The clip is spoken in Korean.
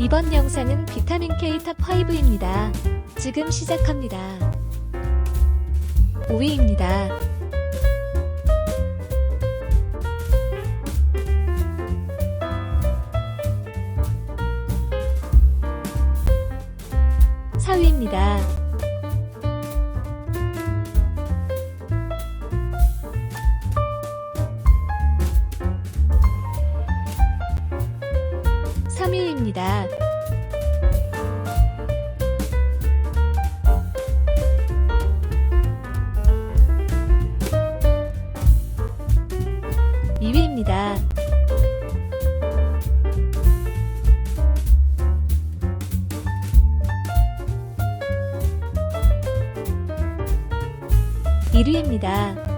이번 영상은 비타민 K 탑5입니다. 지금 시작합니다. 5위입니다. 사위입니다 3위입니다. 이위입니다 1위입니다.